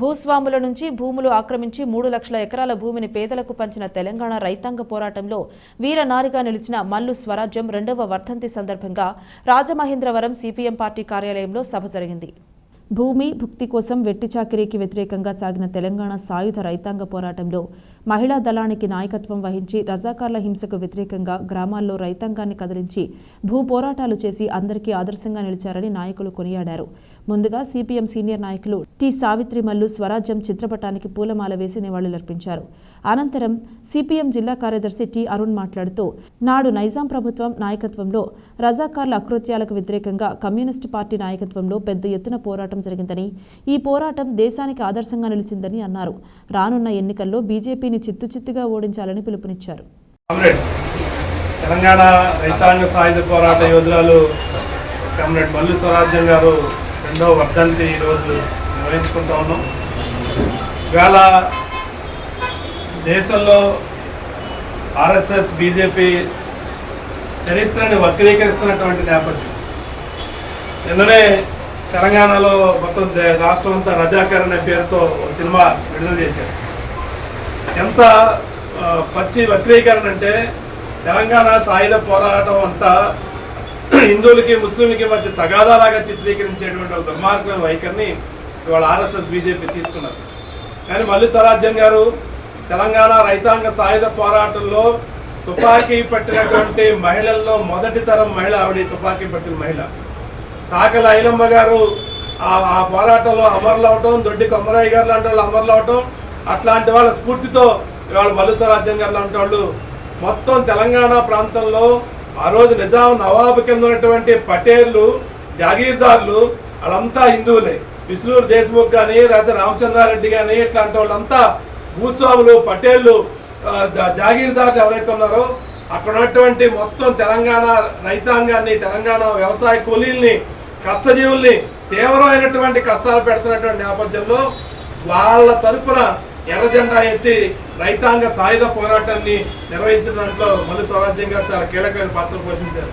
భూస్వాముల నుంచి భూములు ఆక్రమించి మూడు లక్షల ఎకరాల భూమిని పేదలకు పంచిన తెలంగాణ రైతాంగ పోరాటంలో వీరనారిగా నిలిచిన మల్లు స్వరాజ్యం రెండవ వర్ధంతి సందర్భంగా రాజమహేంద్రవరం సిపిఎం పార్టీ కార్యాలయంలో సభ జరిగింది. భూమి భుక్తి కోసం వెట్టి చాకిరీకి వ్యతిరేకంగా సాగిన తెలంగాణ సాయుధ రైతాంగ పోరాటంలో మహిళా దళానికి నాయకత్వం వహించి రజాకార్ల హింసకు వ్యతిరేకంగా గ్రామాల్లో రైతాంగాన్ని కదిలించి భూ పోరాటాలు చేసి అందరికీ ఆదర్శంగా నిలిచారని నాయకులు కొనియాడారు. ముందుగా సిపిఎం సీనియర్ నాయకులు టి సావిత్రి మల్లు స్వరాజ్యం చిత్రపటానికి పూలమాల వేసి నివాళులర్పించారు. అనంతరం సిపిఎం జిల్లా కార్యదర్శి టి అరుణ్ మాట్లాడుతూ నాడు నైజాం ప్రభుత్వం నాయకత్వంలో రజాకార్ల అకృత్యాలకు వ్యతిరేకంగా కమ్యూనిస్టు పార్టీ నాయకత్వంలో పెద్ద ఎత్తున పోరాటం జరిగిందని ఈ పోరాటం దేశానికి ఆదర్శంగా నిలిచిందని అన్నారు. రానున్న ఎన్నికల్లో బీజేపీని చిత్తు చిత్తుగా ఓడించాలని పిలుపునిచ్చారు. తెలంగాణ రైతాంగ సాయుధ పోరాట యోధురాలు కామ్రేడ్ మల్లు స్వరాజ్యం గారు రెండవ వర్ధంతి ఈరోజు నిర్వహించుకుంటా ఉన్నాం. ఇవాళ దేశంలో ఆర్ఎస్ఎస్ బీజేపీ చరిత్రని వక్రీకరిస్తున్నటువంటి నేపథ్యం. నిన్ననే తెలంగాణలో మొత్తం రాష్ట్రం అంతా రజాకర్ అనే పేరుతో సినిమా విడుదల చేశారు. ఎంత పచ్చి వక్రీకరణ అంటే తెలంగాణ సాయుధ పోరాటం అంతా హిందువులకి ముస్లింలకి మధ్య తగాదాలాగా చిత్రీకరించేటువంటి ఒక దుర్మార్గమైన వైఖరిని ఇవాళ ఆర్ఎస్ఎస్ బీజేపీ తీసుకున్నారు. కానీ మల్లి స్వరాజ్యం గారు తెలంగాణ రైతాంగ సాయుధ పోరాటంలో తుపాకీ పట్టినటువంటి మహిళల్లో మొదటి తరం మహిళ ఆవిడ తుపాకీ పట్టిన మహిళ. చాకల ఐలమ్మ గారు ఆ పోరాటంలో అమరులు అవటం దొడ్డి కొమ్మరాయి గారు లాంటి వాళ్ళు అమరులు అవటం అట్లాంటి వాళ్ళ స్ఫూర్తితో ఇవాళ మల్లు రాజ్యం గారు లాంటి వాళ్ళు. మొత్తం తెలంగాణ ప్రాంతంలో ఆ రోజు నిజాం నవాబు కింద ఉన్నటువంటి పటేళ్ళు జాగీర్దార్లు వాళ్ళంతా హిందువులే. విష్ణూరు దేశ్ముఖ్ కానీ లేకపోతే రామచంద్రారెడ్డి కానీ ఇట్లాంటి వాళ్ళంతా భూస్వాములు పటేళ్ళు జా- జాగీర్దార్లు ఎవరైతే ఉన్నారో అక్కడ ఉన్నటువంటి మొత్తం తెలంగాణ రైతాంగాన్ని తెలంగాణ వ్యవసాయ కూలీల్ని కష్టజీవుల్ని తీవ్రమైనటువంటి కష్టాలు పెడుతున్నటువంటి నేపథ్యంలో వాళ్ళ తరపున ఎర్ర జెండా ఎత్తి రైతాంగ సాయుధ పోరాటాన్ని నిర్వహించిన దాంట్లో మల్లి స్వరాజ్యం గారు చాలా కీలకమైన పాత్ర పోషించారు.